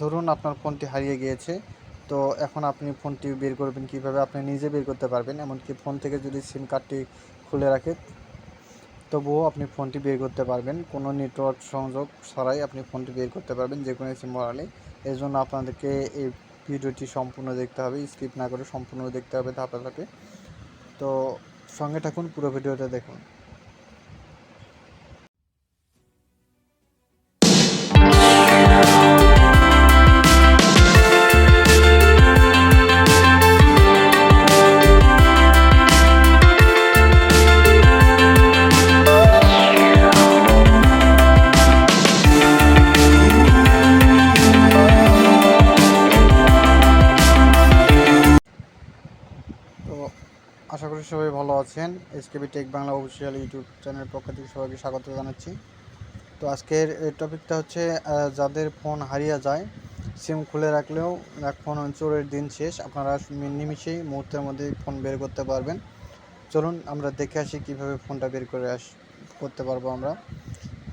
ধরুন আপনার ফোনটি হারিয়ে গিয়েছে, তো এখন আপনি ফোনটি বের করবেন কীভাবে? আপনি নিজে বের করতে পারবেন, এমনকি ফোন থেকে যদি সিম কার্ডটি খুলে রাখে, তবুও আপনি ফোনটি বের করতে পারবেন। কোনো নেটওয়ার্ক সংযোগ ছাড়াই আপনি ফোনটি বের করতে পারবেন যে কোনো সিম মডেলে এই জন্য আপনাদেরকে এই ভিডিওটি সম্পূর্ণ দেখতে হবে, স্কিপ না করে সম্পূর্ণ দেখতে হবে ধাপে ধাপে। তো সঙ্গে থাকুন, পুরো ভিডিওটা দেখুন। করি সবাই ভালো আছেন। SKB tech Bangla official YouTube চ্যানেলের পক্ষ থেকে সবাইকে স্বাগত জানাচ্ছি। তো আজকের টপিকটা হচ্ছে যাদের ফোন হারিয়ে যায়, সিম খুলে রাখলেও ফোন চোরের দিন শেষ। আপনারা নিমিশেই মুহূর্তের মধ্যে ফোন বের করতে পারবেন। চলুন আমরা দেখে আসি কীভাবে ফোনটা বের করে আস, করতে পারব আমরা।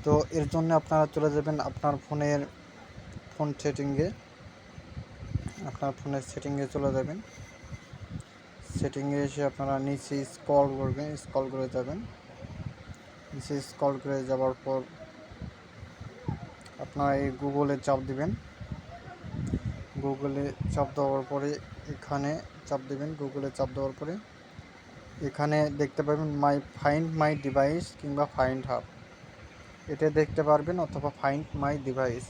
তো এর জন্য আপনারা চলে যাবেন আপনার ফোনের, ফোন সেটিংয়ে। আপনার ফোনের সেটিংয়ে চলে যাবেন। সেটিংয়ে এসে আপনারা নিচে স্কল করবেন স্কল করে যাবেন। নিচে স্কল করে যাওয়ার পর আপনারা এই গুগলে চাপ দিবেন। গুগলে চাপ দেওয়ার পরে এখানে চাপ দিবেন, গুগলে চাপ দেওয়ার পরে এখানে দেখতে পাবেন মাই ফাইন্ড মাই ডিভাইস কিংবা ফাইন্ড হাব এটা দেখতে পারবেন অথবা ফাইন্ড মাই ডিভাইস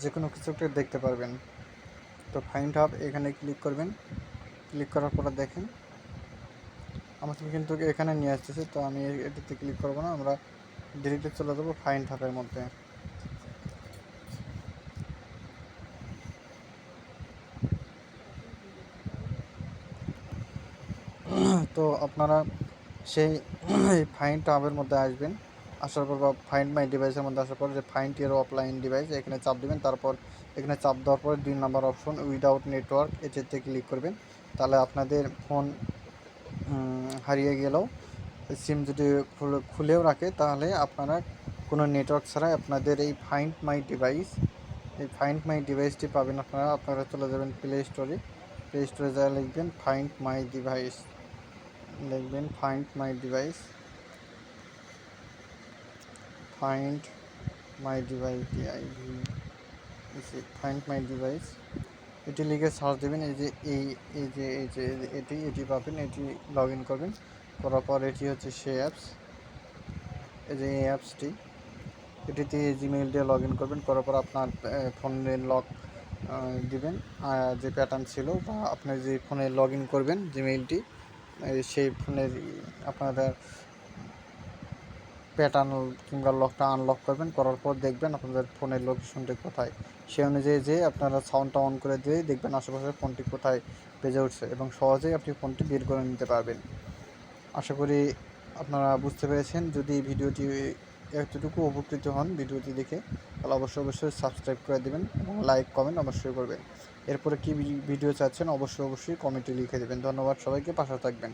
যে কোনো কিছু একটা দেখতে পারবেন। তো ফাইন্ড হাব এখানে ক্লিক করবেন। ক্লিক করার পরে দেখেন আমাকে কিন্তু এখানে নিয়ে আসতেছে, তো আমি এটাতে ক্লিক করব না, আমরা ডিরেক্টে চলে যাব ফাইন হাবের মধ্যে। তো আপনারা সেই ফাইন হাবের মধ্যে আসবেন, আসার পর বা ফাইন্ড মাই ডিভাইসের মধ্যে আসার পর যে ফাইন্ড ইয়ার অফলাইন ডিভাইস এখানে চাপ দিবেন, তারপর এখানে চাপ দেওয়ার পরে দুই নাম্বার অপশন উইদাউট নেটওয়ার্ক এটিতে ক্লিক করবেন। তাহলে আপনাদের ফোন হারিয়ে গেলেও সিম যদি খুলে- খুলেও রাখে, তাহলে আপনারা কোনো নেটওয়ার্ক ছাড়াই আপনাদের এই ফাইন্ড মাই ডিভাইস এই ফাইন্ড মাই ডিভাইসটি পাবেন আপনারা। আপনারা চলে যাবেন প্লে স্টোরে প্লে স্টোরে যা লিখবেন ফাইন্ড মাই ডিভাইস লিখবেন find my device find my device DIV find my device এটি লিখে সার্চ দেবেন, এই যে, এই এই যে এই যে, এটি এটি পাবেন, এটি লগ ইন করবেন। করার পর এটি হচ্ছে সে অ্যাপস এই যে, এই অ্যাপসটি এটিতে জিমেইল দিয়ে লগ ইন করবেন, করার পর আপনার ফোনের লক দিবেন। যে প্যাটার্ন ছিল বা আপনার যে ফোনে লগ ইন করবেন জিমেইলটি সেই ফোনের আপনারা প্যাটার্ন কিংবা লকটা আনলক করবেন, করার পর দেখবেন আপনাদের ফোনের লোকেশনটি কোথায়। সেই অনুযায়ী যে আপনারা সাউন্ডটা অন করে দিয়ে দেখবেন আশেপাশে ফোনটি কোথায় বেজে উঠছে এবং সহজেই আপনি ফোনটি বের করে নিতে পারবেন। আশা করি আপনারা বুঝতে পেরেছেন। যদি ভিডিওটি এতটুকু উপকৃত হন ভিডিওটি দেখে, তাহলে অবশ্যই অবশ্যই সাবস্ক্রাইব করে দেবেন এবং লাইক কমেন্ট অবশ্যই করবেন। এরপরে কী ভিডিও চাচ্ছেন, অবশ্যই অবশ্যই কমেন্টে লিখে দেবেন। ধন্যবাদ সবাইকে, পাশে থাকবেন।